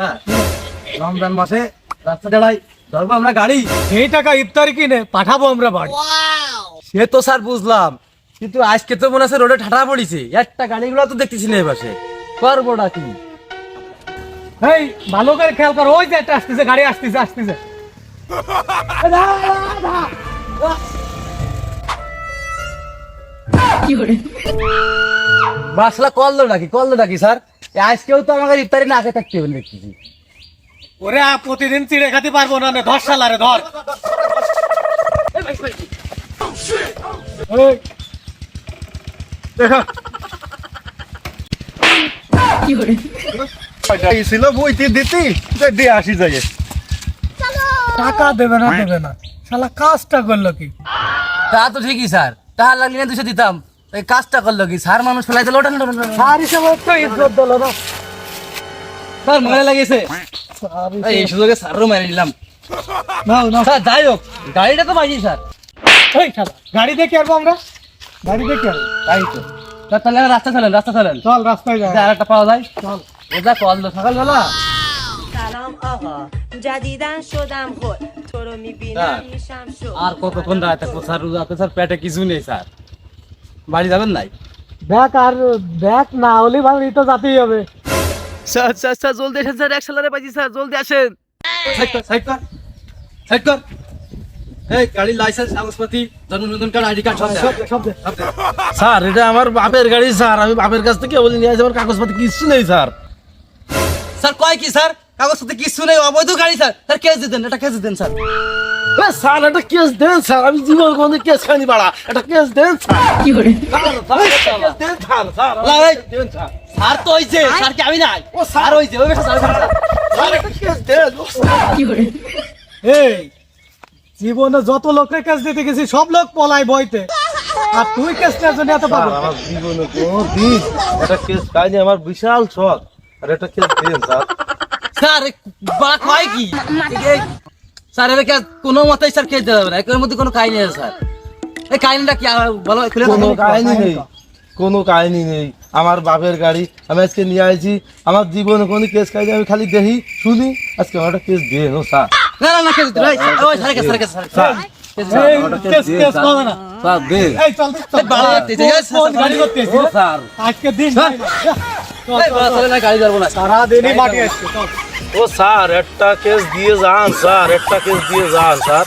হ্যাঁ রমজান মাসে রাস্তা দাঁড়াই ধরবো আমরা গাড়ি? এই টাকা ইফতারি কিনে পাঠাবো আমরা বাড়ি। সে তো স্যার বুঝলাম কিন্তু আজকে তো মনে আছে রোডে ঠাটা পড়িছে। একটা গাড়িগুলো তো দেখতেছি না এপাশে। করবোটা কি? এই ভালো করে খেয়াল কর ওই যে একটা আসতেছে গাড়ি আসতেছে আসতেছে। বাসলা কল ডাকি কল ডাকি স্যার? আজকেও তো আমাকে ইফতারি না খেয়ে থাকতে হবে দেখতেছি। ওরে প্রতিদিন চিড়ে খাতে পারব না নে, ধর শালারে ধর। এই, ছিল বইতে দিতি দিয়ে আসি যাই টাকা দেবে না দেবে না। শালা কাজটা করল কি? তা তো ঠিকই স্যার। তাহার লাগলে দুশো দিতাম। এই কাজটা করলো কি স্যার মানুষ ফেলাই দিল ওটা আর হিসাবে তো ইজ্জত দিল না স্যার মনে লাগিয়েছে এই সুযোগে স্যারও মেরে দিলাম নাও নাও স্যার যাই হোক গাড়িটা তো বাজি স্যার এই শালা গাড়ি দেখে আসবো আমরা গাড়ি দেখে আসবো তাই তো স্যার তাহলে রাস্তা চলেন রাস্তা চলেন চল রাস্তায় যাই আর একটা পাওয়া যায় চল ওটা কল দিল সকালবেলা سلام آقا جدیدن شدم خود تو رو نه. میبینم میشم شد আর কতক্ষণ দাঁড়ায় থাকবো স্যার রাতে স্যার পেটে কিছু নেই স্যার বাড়ি যাবেন নাই? ব্যাক আর ব্যাক না হলে বাড়ি তো যেতেই হবে। স্যার স্যার স্যার জলদি আসেন স্যার এক সালারে বাজি স্যার জলদি আসেন। সাইড কর সাইড কর সাইড কর। এই গাড়ির লাইসেন্স কাগজপাতি জন্ম নিবন্ধন কার্ড আইডি কার্ড সব দে। সব দে। স্যার এটা আমার বাপের গাড়ি স্যার। আমি বাপের কাছ থেকে বলি নিয়ে আসি আমার কাগজপাতি কিছু নেই স্যার। স্যার কয় কি স্যার? কাগজপত্র কিছু নেই অবৈধ গাড়ি স্যার। স্যার কেস দিতেন এটা কেস দিতেন স্যার। স্যার একটা কেস দেন স্যার। আমি জীবন কোনদিন কেস খাইনি বাড়া। একটা কেস দেন স্যার। একটা কেস দেন স্যার। স্যার দেন স্যার। স্যার। তো হইছে স্যার কি আমি নাই। ও স্যার। হইছে ওই স্যার স্যার। স্যার একটা কেস দেন। ও, স্যার। এই জীবনে যত লোকের কাজ দিতে গেছি সব লোক পলাই বইতে আর তুই কেস নেওয়ার জন্য এত পাবো আমার জীবনে কোনদিন একটা কেস খাইনি। আমার বিশাল শখ। আর একটা কেস দেন স্যার। স্যার বাড়া কয় কি? স্যার এটা কে- কোনো মতেই স্যার কেস দেওয়া যাবে না। এর মধ্যে কোনো কাহিনী আছে স্যার। এই কাহিনীটা কি বলো খুলে কোনো কাহিনী নেই কোনো কাহিনী নেই। আমার বাপের গাড়ি আমি আজকে নিয়ে আইছি। আমার জীবনে কোনো কেস খাইনি আমি খালি দেখি শুনি। আজকে আমার একটা কেস দেন ও স্যার। না না না কেস ওই ওই sir case sir case sir দিয়ে না। না না। সারা দিনই মাটি আসছে চল। ও স্যার একটা কেস দিয়ে যান স্যার একটা কেস দিয়ে যান স্যার